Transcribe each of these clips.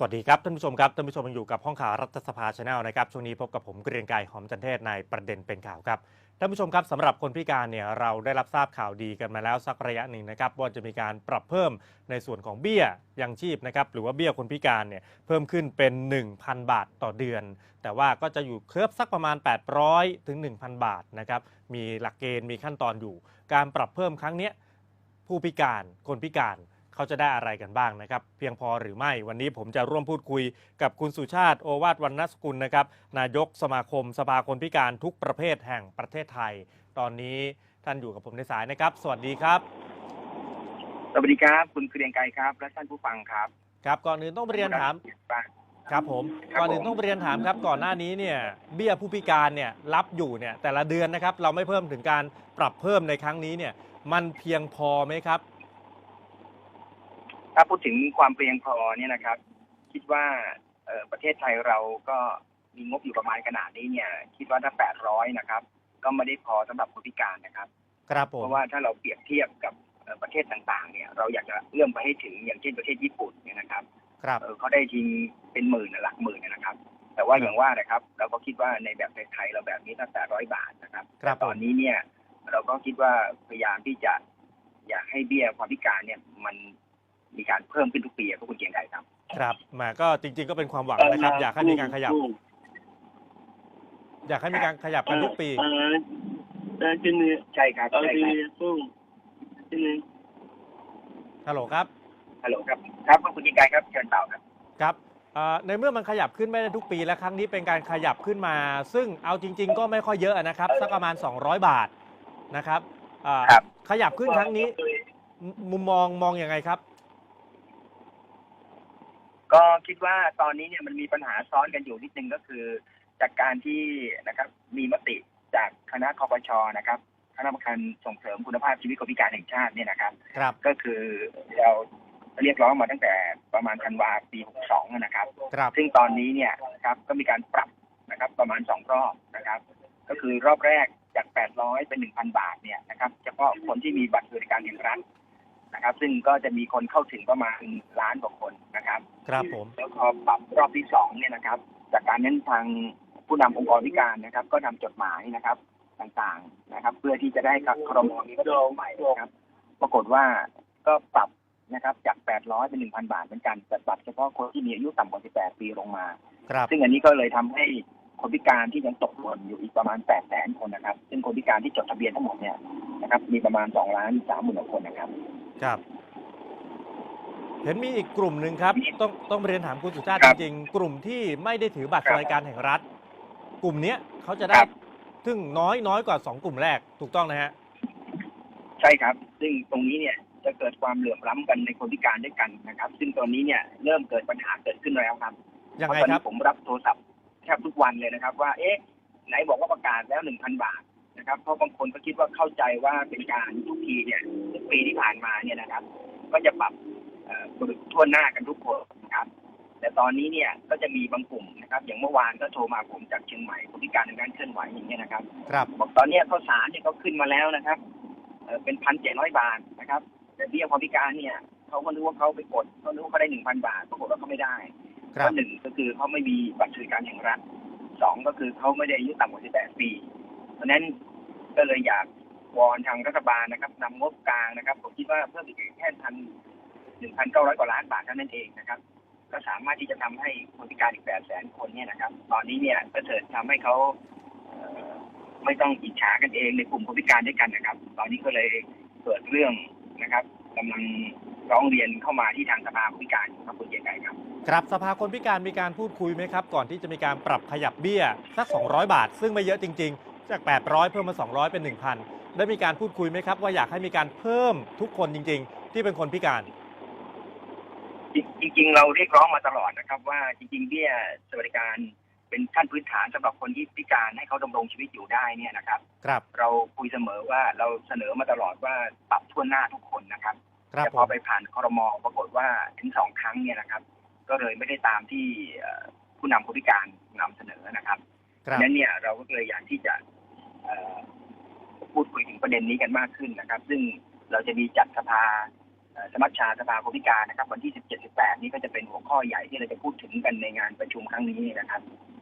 สวัสดีครับท่านผู้ชมครับท่านผู้ชมยังอยู่กับห้องข่าวรัฐสภาชาแนลนะครับช่วงนี้พบกับผมเกรียงไกรหอมจันเทศในประเด็นเป็นข่าวครับท่านผู้ชมครับสำหรับคนพิการเนี่ยเราได้รับทราบข่าวดีกันมาแล้วสักระยะหนึ่งนะครับว่าจะมีการปรับเพิ่มในส่วนของเบี้ยยังชีพนะครับหรือว่าเบี้ยคนพิการเนี่ยเพิ่มขึ้นเป็น 1,000 บาทต่อเดือน แต่ว่าก็จะอยู่เคลือบสักประมาณ 800ถึง1,000 บาทนะครับมีหลักเกณฑ์มีขั้นตอนอยู่ การปรับเพิ่มครั้งนี้ผู้พิการคนพิการ เขาจะได้อะไรกันบ้างนะครับ เพียงพอหรือไม่วันนี้ผมจะร่วมพูดคุยกับคุณสุชาติโอวาทวรรณสกุลนะครับ นายกสมาคมสภาคนพิการทุกประเภทแห่งประเทศไทย ตอนนี้ท่านอยู่กับผมในสายนะครับ สวัสดีครับ สวัสดีครับคุณเกรียงไกรครับ และท่านผู้ฟังครับครับก่อนอื่นต้องเรียนถามบ้างครับผมครับก่อนอื่นผมต้องเรียนถามครับก่อนหน้านี้เนี่ยเบี้ยผู้พิการเนี่ยรับอยู่เนี่ยแต่ละเดือนนะครับเราไม่เพิ่มถึงการปรับเพิ่มในครั้งนี้เนี่ยมันเพียงพอไหมครับ ถ้าพูดถึงความเพียงพอเนี่ยนะครับ คิดว่าเอ่อประเทศไทยเราก็มีงบอยู่ประมาณขนาดนี้เนี่ย คิดว่าถ้า 800 นะครับ ก็ไม่ได้พอสำหรับคนพิการนะครับครับผเพมราะว่าถ้าเราเปรียบเทียบกับเอ่อประเทศต่างๆ เนี่ย เราอยากจะเอื้อมไปให้ถึงอย่างเช่นประเทศญี่ปุ่นเนี่ยนะครับ ครับเอ่อเขาได้ทิ้งเป็นหมื่นน่ะหลักหมื่นน่ะนะครับ แต่ว่าอย่างว่านะครับ เราก็คิดว่าในแบบไทยๆเราแบบนี้ตั้งแต่ร้อยบาทนะครับครับแต่ตอนนี้เนี่ย เราก็คิดว่าพยายามที่จะอยากให้เบี้ยความพิการเนี่ยมัน มีการเพิ่มขึ้นทุกปีอะครับคุณเกียงไกรครับ ครับแหมาก็จริง ๆ ก็เป็นความหวังนะครับ อยากให้มีการขยับ อยากให้มีการขยับกันทุกปี เออเออจินนี่ใช่ครับเอาใช่ดีครับสู้จินนี่ฮัลโหลครับ ฮัลโหลครับ ครับคุณเกียงไกรครับเชิญต่อครับ ครับเอ่อในเมื่อมันขยับขึ้นไม่ได้ทุกปีและครั้งนี้เป็นการขยับขึ้นมา ซึ่งเอาจริง ๆ ก็ไม่ค่อยเยอะนะครับสักประมาณ 200 บาทนะครับเอ่อครับขยับขึ้นครั้งนี้ มุมุมมองมองยังไงครับ ก็คิดว่าตอนนี้เนี่ยมันมีปัญหาซ้อนกันอยู่นิดนึงก็คือ จากการที่นะครับมีมติจากคณะคอปชนะครับคณะกรรมการส่งเสริมคุณภาพชีวิตคนพิการแห่งชาติเนี่ยนะครับ ครับ ก็คือเราเรียกร้องมาตั้งแต่ประมาณธันวาปี 62 นะครับ ครับ ซึ่งตอนนี้เนี่ยนะครับก็มีการปรับนะครับประมาณ 2 รอบนะครับ ก็คือรอบแรกจาก 800 เป็น 1,000 บาทเนี่ยนะครับเฉพาะคนที่มีบัตรสวัสดิการแห่งรัฐ นะครับ ซึ่งก็จะมีคนเข้าถึงประมาณล้านกว่าคนนะครับครับผมแล้วพอปรับรอบที่สองเนี่ยนะครับ จากการนั้นทางผู้นำองค์กรพิการนะครับ ก็นำจดหมายนะครับต่างๆนะครับ เพื่อที่จะได้กับครมนี้ก็ใหม่นะครับ ปรากฏว่าก็ปรับนะครับจาก 800 เป็น 1,000 บาทเหมือนกันแต่ปรับเฉพาะคนที่มีอายุต่ำกว่า 18 ปีลงมาครับซึ่งอันนี้ก็เลยทำให้คนพิการที่ยังตกหล่นอยู่อีกประมาณ 8 แสนคนนะครับ ซึ่งคนพิการที่จดทะเบียนทั้งหมดเนี่ยนะครับ มีประมาณ 2 ล้าน3หมื่นคนนะครับ ครับ เห็นมีอีกกลุ่มหนึ่งครับ ต้องต้องเรียนถามคุณสุชาติครัจบริงๆ กลุ่มที่ไม่ได้ถือบัตรคสรับวัสดิการแห่งรัฐ กลุ่มเนี้ยเขาจะได้ครับ ซึ่งน้อยน้อยกว่าสองกลุ่มแรกถูกต้องนะฮะ ใช่ครับ ซึ่งตรงนี้เนี่ยจะเกิดความเหลื่อมล้ำกันในคนพิการด้วยกันนะครับ ซึ่งตอนนี้เนี่ยเริ่มเกิดปัญหาเกิดขึ้นแล้วครับยังเพราะไงตอนครันี้บผมรับโทรศัพท์แทบทุกวันเลยนะครับ ว่า เอ๊ะ ไหนบอกว่าประกาศแล้วหนึ่งพันบาท นะครับเพราะบางคนก็คิดว่าเข้าใจว่าเป็นการทุกทีเนี่ยทุกปีที่ผ่านมาเนี่ยนะครับ ก็จะปรับเอ่อทั่วหน้ากันทุกคนนะครับ แต่ตอนนี้เนี่ยก็จะมีบางกลุ่มนะครับ อย่างเมื่อวานก็โทรมาผมจากเชียงใหม่คนพิการทางการเคลื่อนไหวอย่างเงี้ยนะครับครับบอกตอนเนี้ยข้าวสารเนี่ยเขาขึ้นมาแล้วนะครับเอ่อเป็นพันเจ็ดร้อยบาทนะครับ แต่เบี้ยความพิการเนี่ยเขาก็นึกว่าเขาไปกดเขานึกว่าเขาได้หนึ่งพันบาทปรากฏว่าเขาไม่ได้คเพรับราะหนึ่งก็คือเขาไม่มีบัตรสวัสดิการแห่งรัฐสองก็คือเขาไม่ได้อายุต่ำกว่าสิบแปดปี เพราะฉะนั้น ก็เลยอยากวอนทางรัฐบาลนะครับนำงบกลางนะครับ ผมคิดว่าเพิ่มอีกแค่พันหนึ่งพันเก้าร้อยกว่าล้านบาทเท่านั้นเองนะครับ ก็สามารถที่จะทำให้คนพิการอีกแปดแสนคนเนี่ยนะครับ ตอนนี้เนี่ยก็เถิดทำให้เขาเไม่ต้องอิจฉากันเองในกลุ่มคนพิการด้วยกันนะครับ ตอนนี้ก็เลยเกิดเรื่องนะครับกำลังร้องเรียนเข้ามาที่ทางสภาคนพิการครับคุณเกียรติไกครับ ครับสภาคนพิการมีการพูดคุยไหมครับ ก่อนที่จะมีการปรับขยับเบี้ยสัก 200 บาท ซึ่งไม่เยอะจริง ๆ จาก 800 เพิ่มมา 200 เป็น 1,000 ได้มีการพูดคุยไหมครับ ว่าอยากให้มีการเพิ่มทุกคนจริง ๆ ที่เป็นคนพิการจริง ๆ เราเรียกร้องมาตลอดนะครับ ว่าจริงๆเบี้ยสวัสดิการเป็นขั้นพื้นฐานสำหรับคนที่พิการให้เขาดำรงชีวิตอยู่ได้เนี่ยนะครับ ครับ เราคุยเสมอว่าเราเสนอมาตลอดว่าปรับทั่วหน้าทุกคนนะครับครับแต่ผพอมไปผ่านครมปรากฏว่าถึงสองครั้งเนี่ยนะครับ ก็เลยไม่ได้ตามที่เอ่อผู้นำคนพิการนำเสนอนะครับครับดังนั้นเนี่ยเราก็เลยอยากที่จะเอ่อ พูดคุยถึงประเด็นนี้กันมากขึ้นนะครับ ซึ่งเราจะมีจัดสภาอ่อสมัชชาสภาคนพิการนะครับ วันที่ 17 18 นี้ก็จะเป็นหัวข้อใหญ่ที่เราจะพูดถึงกันในงานประชุมครั้งนี้นะครับ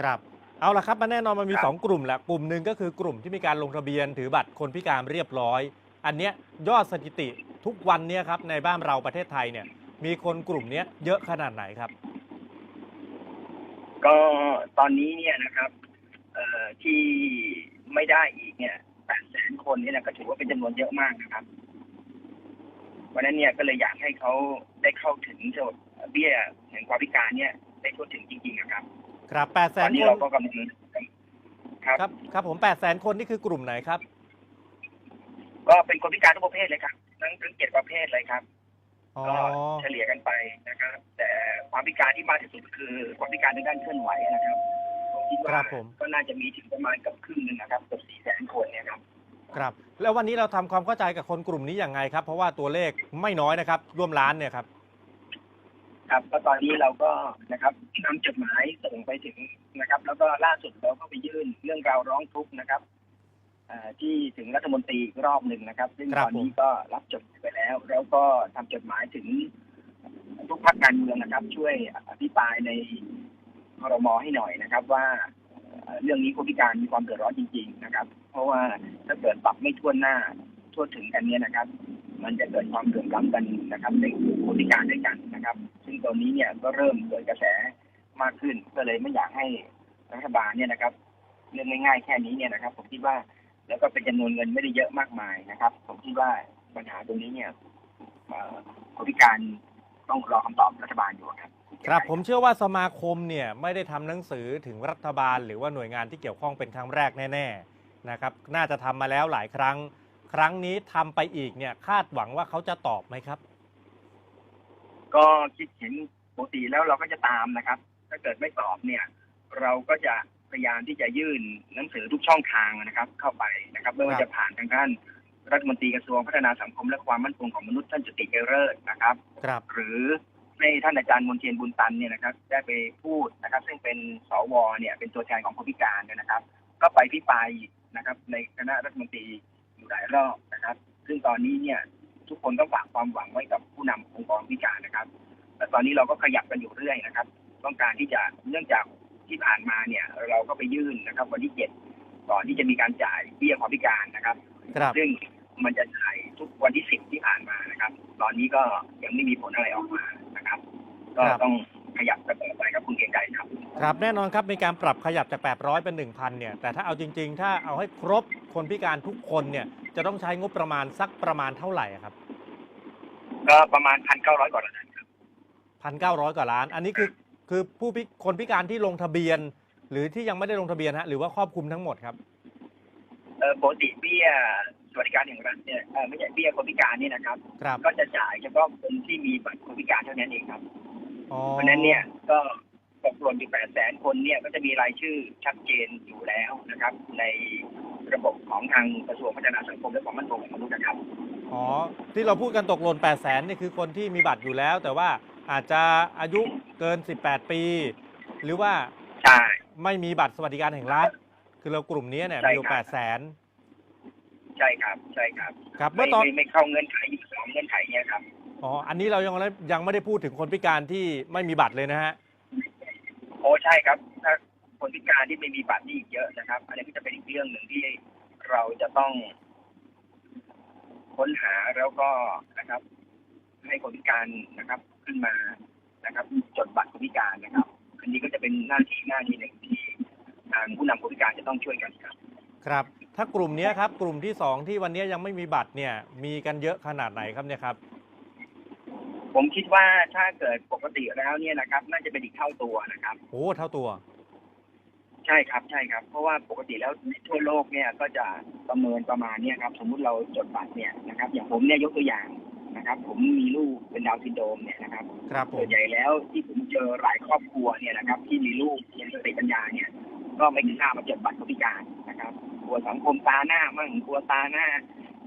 ครับเอาละครับมันแน่นอนมันมี ครับสองกลุ่มแหละกลุ่มหนึ่งก็คือกลุ่มที่มีการลงทะเบียนถือบัตรคนพิการเรียบร้อย อันเนี้ยยอดสถิติทุกวันเนี้ยครับในบ้านเราประเทศไทยเนี่ยมีคนกลุ่มเนี้ยเยอะขนาดไหนครับ ก็ตอนนี้เนี่ยนะครับเอ่อที่ ไม่ได้อีกเนี่ยแปดแสนคนเนี่ยนะก็ถือว่าเป็นจำนวนเยอะมากนะครับวันนั้นเนี่ยก็เลยอยากให้เขาได้เข้าถึงเบี้ยแห่งความพิการเนี่ย ได้ทั่วถึงจริงๆนะครับ ครับ8ปดแสตอนนนี้คนเราก็กำลังครับ ครับครับผม8ปดแสนคนนี่คือกลุ่มไหนครับ ก็เป็นคนพิการทุกประเภทเลยครับทั้งทั้งเจ็ดประเภทเลยครับ อ๋อ ก็เฉลี่ยกันไปนะครับ แต่ความพิการที่มากที่สุดคือความพิการในด้านเคลื่อนไหวนะครับผม คิดคว่ารับผมก็น่าจะมีถึงประมาณเกับครึ่งหนึงนะครับเกือบสี่แสนคนเนี่ยครับครับ แล้ววันนี้เราทำความเข้าใจกับคนกลุ่มนี้อย่างไงครับ เพราะว่าตัวเลขไม่น้อยนะครับร่วมล้านเนี่ยครับ ครับก็ตอนนี้เราก็นะครับนำจดหมายส่งไปถึงนะครับ แล้วก็ล่าสุดเราก็ไปยื่นเรื่องราวร้องทุกข์นะครับเอ่อที่ถึงรัฐมนตรีอีกรอบหนึ่งนะครับ ซึ่งครัตบอนนี้ก็รับจดหมายไปแล้ว แล้วก็ทำจดหมายถึงทุกพรรคการเมืองนะครับ ช่วยอภิปรายใน ครมให้หน่อยนะครับ ว่าเรื่องนี้คนพิการมีความเดือดร้อนจริง ๆ นะครับ เพราะว่าถ้าเกิดปรับไม่ทั่วหน้าทั่วถึงกันเนี้ยนะครับ มันจะเกิดความเหลื่อมล้ำกันนะครับในกลุ่มคนพิการด้วยกันนะครับ ซึ่งตอนนี้เนี่ยก็เริ่มเกิดกระแสมากขึ้นก็เลยไม่อยากให้รัฐบาลเนี่ยนะครับเรื่องง่ายๆแค่นี้เนี่ยนะครับ ผมคิดว่าแล้วก็เป็นจำนวนเงินไม่ได้เยอะมากมายนะครับ ผมคิดว่าปัญหาตรงนี้เนี่ยคนพิการต้องรอคำตอบรัฐบาลอยู่ครับ ครับผมเชื่อว่าสมาคมเนี่ยไม่ได้ทำหนังสือถึงรัฐบาล หรือว่าหน่วยงานที่เกี่ยวข้องเป็นครั้งแรกแน่ๆนะครับน่าจะทำมาแล้วหลายครั้ง ครั้งนี้ทำไปอีกเนี่ยคาดหวังว่าเขาจะตอบไหมครับ ก็คิดเห็นปกติแล้วเราก็จะตามนะครับ ถ้าเกิดไม่ตอบเนี่ย เราก็จะพยายามที่จะยื่นหนังสือทุกช่องทางนะครับ เข้าไปนะครับไม่ว่าครับจะผ่านทางด้านรัฐมนตรีกระทรวงพัฒนาสังคมและความมั่นคงของมนุษย์ท่านจุติเกเริศนะครับครับ หรือ ให้ท่านอาจารย์มนเทียนบุญตันเนี่ยนะครับ ได้ไปพูดนะครับ ซึ่งเป็นสวเนี่ยเป็นตัวแทนของคนพิการเนี่ยนะครับ ก็ไปพิปรายนะครับ ในคณะรัฐมนตรีอยู่หลายรอบนะครับ ซึ่งตอนนี้เนี่ยทุกคนต้องฝากความหวังไว้กับผู้นำองค์กรพิการนะครับแต่ตอนนี้เราก็ขยับกันอยู่เรื่อยนะครับ ต้องการที่จะเนื่องจากที่ผ่านมาเนี่ย เราก็ไปยื่นนะครับ วันที่เจ็ดก่อนที่จะมีการจ่ายเบี้ยความพิการนะครับครับซึ่งมันจะจ่ายทุกวันที่สิบที่ผ่านมานะครับ ตอนนี้ก็ยังไม่มีผลอะไรออกมานะครับ ก็ครับต้องขยับกันต่อไปครับคุณเกรียงไกรครับ ครับแน่นอนครับมีการปรับขยับจาก 800 เป็น 1,000 เนี่ย แต่ถ้าเอาจริง ๆ ถ้าเอาให้ครบคนพิการทุกคนเนี่ย จะต้องใช้งบประมาณสักประมาณเท่าไหร่อะครับ ก็ประมาณพันเก้าร้อยกว่าล้านครับ 1,900 กว่าล้าน อันนี้คือคือผู้พิคนพิการที่ลงทะเบียน หรือที่ยังไม่ได้ลงทะเบียนฮะหรือว่าครอบคลุมทั้งหมดครับเออปกติเบี้ยสวัสดิการแห่งรัฐเนี่ยเอ่อไม่ใช่เบี้ยคนพิการเนี่ยนะครับ ครับ ก็จะจ่ายเฉพาะคนที่มีบัตรคนพิการเท่านั้นเองครับอ๋อ เพราะฉะนั้นเนี่ยก็ตกหล่นอยู่แปดแสนคนเนี่ยก็จะมีรายชื่อชัดเจนอยู่แล้วนะครับ ในระบบของทางกระทรวงพัฒนาสังคมและความมั่นคงของมนุษย์นะครับอ๋อที่เราพูดกันตกหล่น8 0 0 0 0นี่คือคนที่มีบัตรอยู่แล้ว แต่ว่าอาจจะอายุเกิน 18 ปี หรือว่าใช่ไม่มีบัตรสวัสดิการแห่งรัฐ คือเรากลุ่มนี้เนี่ยใช่มีอยู่ครับ8 0 0 0 0ใช่ครับ ใช่ครับ ครับไม่เมื่อตอนไม่ไม่เข้าเงื่อนไขอยู่สองเงื่อนไขเนี่ยครับ อ๋อ อันนี้เรายังไม่ยังไม่ได้พูดถึงคนพิการที่ไม่มีบัตรเลยนะฮะ โอ้ใช่ครับ ถ้าคนพิการที่ไม่มีบัตรนี่อีกเยอะนะครับ อันนี้ก็จะเป็นอีกเรื่องหนึ่งที่เราจะต้อง ค้นหาแล้วก็นะครับ ให้คนพิการนะครับ ขึ้นมานะครับจดบัตรคนพิการนะครับ อันนี้ก็จะเป็นหน้าที่หน้าที่หนึ่งที่ทางผู้นำคนพิการจะต้องช่วยกันครับ ครับ ถ้ากลุ่มเนี้ยครับ กลุ่มที่2ที่วันนี้ยังไม่มีบัตรเนี่ย มีกันเยอะขนาดไหนครับเนี่ยครับ ผมคิดว่าถ้าเกิดปกติแล้วเนี่ยนะครับ น่าจะเป็นอีกเท่าตัวนะครับ โอ้เท่าตัว ใช่ครับใช่ครับ เพราะว่าปกติแล้วทั่วโลกเนี่ยก็จะประเมินประมาณเนี่ยครับ สมมุติเราจดบัตรเนี่ยนะครับ อย่างผมเนี่ยยกตัวอย่างนะครับ ผมมีลูกเป็นดาวน์ซินโดรมเนี่ยนะครับครับผส่วม นใหญ่แล้วที่ผมเจอหลายครอบครัวเนี่ยนะครับ ที่มีลูกยังสติปัญญาเนี่ย ก็ไม่กล้ามาจดบัตรคนพิการนะครับ กลัวสังคมตาหน้ามั่งกลัวตาหน้า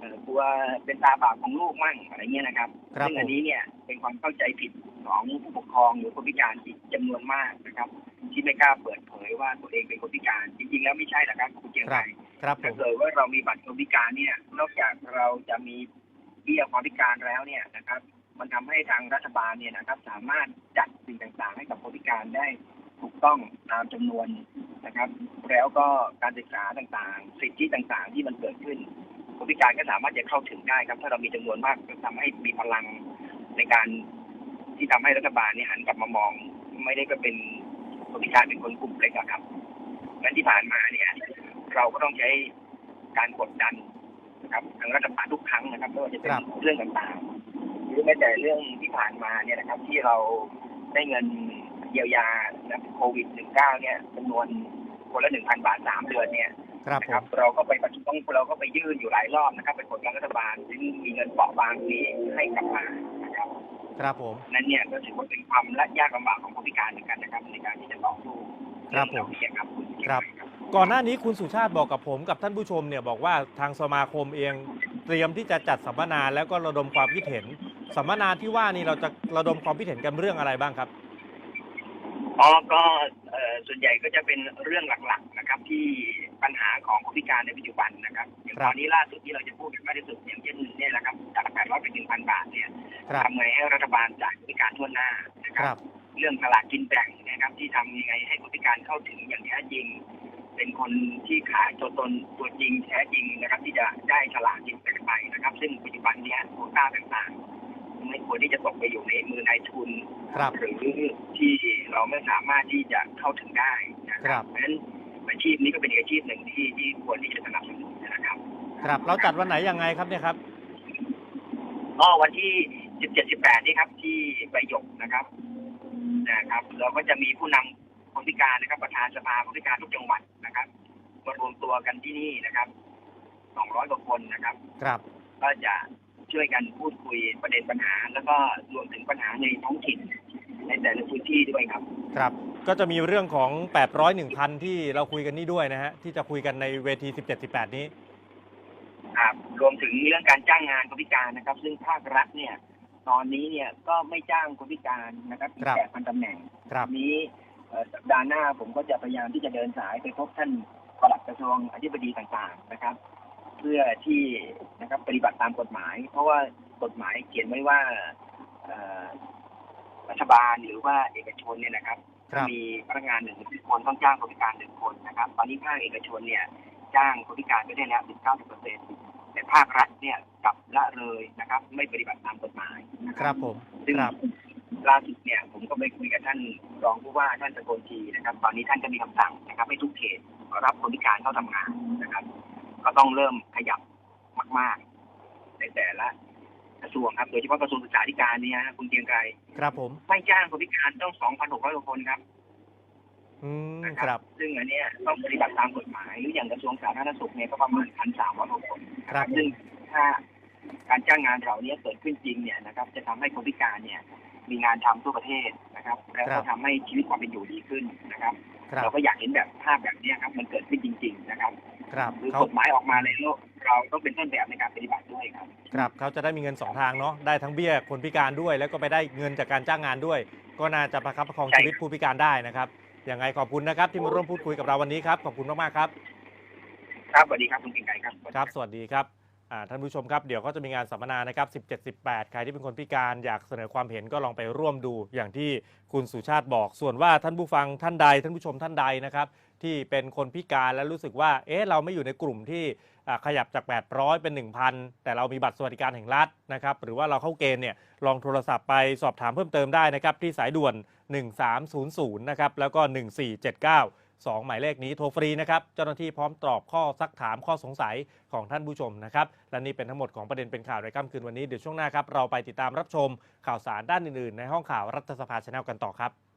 เอ่อกลัวเป็นตาบาปของลูกมั่งอะไรเงี้ยนะครับครับซึ่งผอัมนนี้เนี่ยเป็นความเข้าใจผิดของผู้ปกครองหรือคนพิการอีกจำนวนมากนะครับ ที่ไม่กล้าเปิดเผยว่าตัวเองเป็นคนพิการจริงๆแล้วไม่ใช่นะครับคุณเกียงไกรครับผถ้าม เกิดว่าเรามีบัตรคนพิการเนี่ย นอกจากเราจะมีเบี้ยความพิการแล้วเนี่ยนะครับ มันทำให้ทางรัฐบาลเนี่ยนะครับ สามารถจัดสิ่งต่างๆ ให้กับคนพิการได้ถูกต้องตามจำนวนนะครับ แล้วก็การศึกษาต่างๆ สิทธิต่างๆ ที่มันเกิดขึ้น คนพิการก็สามารถจะเข้าถึงได้ครับ ถ้าเรามีจำนวนมากก็ทำให้มีพลังในการที่ทำให้รัฐบาลเนี่ยหันกลับมามอง ไม่ได้ก็เป็นคนพิการเป็นคนกลุ่มเล็กอะครับนั้นที่ผ่านมาเนี่ย เราก็ต้องใช้การกดดันนะครับทางรัฐบาลทุกครั้งนะครับไม่ว่าจะเป็นครับเรื่องต่างๆ หรือแม้แต่เรื่องที่ผ่านมาเนี่ยนะครับ ที่เราได้เงินเยียวยานะโควิด -19 เนี่ยจำนวนคนละ 1,000 บาท 3 เดือนเนี่ย ครับนะผครับมเราก็ไปประท้วงเราก็ไปยื่นอยู่หลายรอบนะครับเป็นผลการรัฐบาลซึ่งมีเงินเปราะบางนี้ให้กลับมานะครับ ครับผม นั้นเนี่ยก็ถือว่าเป็นความละยากลำบากของผู้พิการเหมือนกันนะครับ ในการที่จะต่อสู้ครับผม เองเหล่านี้ครับณครับ ก่อนหน้านี้คุณสุชาติบอกกับผมกับท่านผู้ชมเนี่ยบอกว่าทางสมาคมเองเตรียมที่จะจัดสัมมนาแล้วก็ระดมความคิดเห็น สัมมนาที่ว่านี่เราจะระดมความคิดเห็นกันเรื่องอะไรบ้างครับ อ๋อก็เอ่อส่วนใหญ่ก็จะเป็นเรื่องหลักๆนะครับ ที่ ปัญหาของผู้พิการในปัจจุบันนะครับอย่างครับตอนนี้ล่าสุดที่เราจะพูดกันมากที่สุดอย่างเช่นเนี่ยนะครับจาก800เป็น1,000บาทเนี่ยครับทำไงให้รัฐบาลจ่ายผู้พิการทั่วหน้านะคครัรับบเรื่องสลากกินแบ่งนะครับที่ทำยังไงให้ผู้พิการเข้าถึงอย่างแท้จริง เป็นคนที่ขายตัวตนตัวจริงแท้จริงนะครับ ที่จะได้ฉลากกินแบ่งไปนะครับ ซึ่งปัจจุบันเนี้ยโควต้าต่างๆ ไม่ควรที่จะตกไปอยู่ในมือนายทุนครับหรือที่เราไม่สามารถที่จะเข้าถึงได้นะคครัรับเพราะฉะนั้น อาชีพนี้ก็เป็นอีกอาชีพหนึ่งที่ที่ควรที่จะสนับสนุนนะครับ ครับ เราจัดวันไหนยังไงครับเนี่ยครับก็วันที่ 17 18 นี่ครับ ที่ใบหยกนะครับนะครับเราก็จะมีผู้นำคนพิการนะครับ ประธานสภาคนพิการทุกจังหวัดนะครับมารวมตัวกันที่นี่นะครับ 200 กว่าคนนะครับ ครับ ก็จะช่วยกันพูดคุยประเด็นปัญหา แล้วก็รวมถึงปัญหาในท้องถิ่นในแต่ละพื้นที่ด้วยครับ ครับ ก็จะมีเรื่องของ 800 1,000 ที่เราคุยกันนี่ด้วยนะฮะ ที่จะคุยกันในเวที 17 18 นี้ ครับรวมถึงเรื่องการจ้างงานคนพิการนะครับ ซึ่งภาครัฐเนี่ย ตอนนี้เนี่ยก็ไม่จ้างคนพิการนะครับอีกครับ แปดพันตำแหน่งครับ นี้เอ่อสัปดาห์หน้าผมก็จะพยายามที่จะเดินสายไปพบท่านปลัดกระทรวงอธิบดีต่างๆนะครับ เพื่อที่นะครับปฏิบัติตามกฎหมาย เพราะว่ากฎหมายเขียนไว้ว่าเอ่อรัฐบาลหรือว่าเอกชนเนี่ยนะครับครับ มีพนักงานหนึ่งคนต้องจ้างคนพิการหนึ่งคนนะครับ ตอนนี้ภาคเอกชนเนี่ยจ้างคนพิการไปได้แล้วถึง90เปอร์เซ็นต์แต่ภาครัฐเนี่ยกลับละเลยนะครับ ไม่ปฏิบัติตามกฎหมายนะคครับรับผมซึ่งครับล่าสุดเนี่ยผมก็ไปคุยกับท่านรองผู้ว่าท่านสกลทีนะครับ ตอนนี้ท่านก็มีคำสั่งนะครับให้ทุกเขตรับคนพิการเข้าทำงานนะครับ ก็ต้องเริ่มขยับมาก ๆ ในแต่ละก ระทรวงครับโดยเฉพาะกระทรวงศึกษาธิการเนี่ยฮะคุณเกรียงไกรครับผม ไม่จ้างคนพิการต้อง2,600กว่าคนครับอืมนะคครัรับซึ่งอันเนี้ยต้องปฏิบัติตามกฎหมายหรืออย่างกระทรวงสาธารณสุขเนี่ยก็ประมาณ1,300กว่าคนครับ ซึ่งถ้าการจ้างงานเราเนี้ยเกิดขึ้นจริงเนี่ยนะครับ จะทำให้คนพิการเนี่ย มีงานทำทั่วประเทศนะครับ แล้วครัก็บ ทำให้ชีวิตความเป็นอยู่ดีขึ้นนะครับ ครับ เราก็อยากเห็นแบบภาพแบบเนี้ยครับ มันเกิดขึ้นจริง ๆ นะครับ ครับคือเขากฎหมายออกมาแล้ว เราต้องเป็นต้นแบบในการปฏิบัติด้วยครับ ครับเขาจะได้มีเงินสองทางเนาะได้ทั้งเบี้ยคนพิการด้วย แล้วก็ไปได้เงินจากการจ้างงานด้วย ก็น่าจะประคับประคองใช่ชีวิตผู้พิการได้นะครับยังไงขอบคุณนะครับที่มาร่วมพูดคุยกับเราวันนี้ครับขอบคุณมากๆครับ ครับสวัสดีครับคุณเกรียงไกรครับครับ สวัสดีครับอ่า ท่านผู้ชมครับเดี๋ยวก็จะมีงานสัมมนานะครับ 17 18 ใครที่เป็นคนพิการอยากเสนอความเห็นก็ลองไปร่วมดูอย่างที่คุณสุชาติบอก ส่วนว่าท่านผู้ฟังท่านใด ท่านผู้ชมท่านใดนะครับที่เป็นคนพิการและรู้สึกว่า เอ๊ะ เราไม่อยู่ในกลุ่มที่ขยับจาก 800 เป็น 1,000 แต่เรามีบัตรสวัสดิการแห่งรัฐนะครับ หรือว่าเราเข้าเกณฑ์เนี่ย ลองโทรศัพท์ไปสอบถามเพิ่มเติมได้นะครับ ที่สายด่วน 1300 นะครับ แล้วก็ 1479 2 หมายเลขนี้โทรฟรีนะครับเจ้าหน้าที่พร้อมตอบข้อซักถามข้อสงสัยของท่านผู้ชมนะครับและนี่เป็นทั้งหมดของประเด็นเป็นข่าวในค่ำคืนวันนี้เดี๋ยวช่วงหน้าครับเราไปติดตามรับชมข่าวสารด้านอื่นๆ ในห้องข่าวรัฐสภาชแนลกันต่อครับ